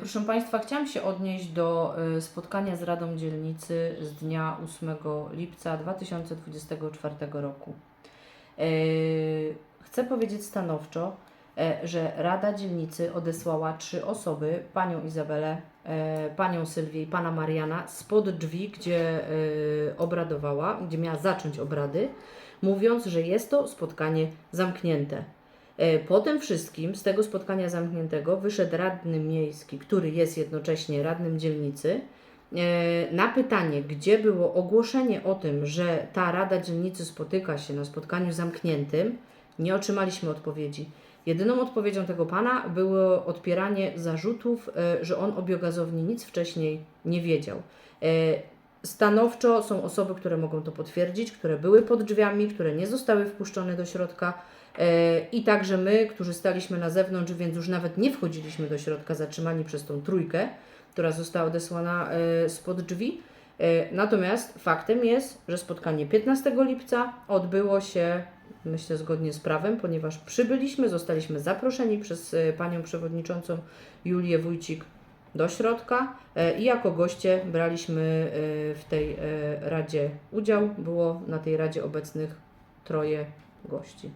Proszę Państwa, chciałam się odnieść do y, spotkania z Radą Dzielnicy z dnia 8 lipca 2024 roku. Y, Chcę powiedzieć stanowczo, e, że Rada Dzielnicy odesłała trzy osoby, panią Izabelę, e, panią Sylwię i pana Mariana, spod drzwi, gdzie y, obradowała, gdzie miała zacząć obrady, mówiąc, że jest to spotkanie zamknięte. E, Po tym wszystkim, z tego spotkania zamkniętego, wyszedł radny miejski, który jest jednocześnie radnym dzielnicy. E, Na pytanie, gdzie było ogłoszenie o tym, że ta Rada Dzielnicy spotyka się na spotkaniu zamkniętym, nie otrzymaliśmy odpowiedzi. Jedyną odpowiedzią tego pana było odpieranie zarzutów, e, że on o biogazowni nic wcześniej nie wiedział. Stanowczo są osoby, które mogą to potwierdzić, które były pod drzwiami, które nie zostały wpuszczone do środka. E, I także my, którzy staliśmy na zewnątrz, więc już nawet nie wchodziliśmy do środka, zatrzymani przez tą trójkę, która została odesłana e, spod drzwi. E, Natomiast faktem jest, że spotkanie 15 lipca odbyło się, myślę, zgodnie z prawem, ponieważ przybyliśmy, zostaliśmy zaproszeni przez panią przewodniczącą Julię Wójcik do środka e, i jako goście braliśmy e, w tej e, radzie udział. Było na tej radzie obecnych troje gości.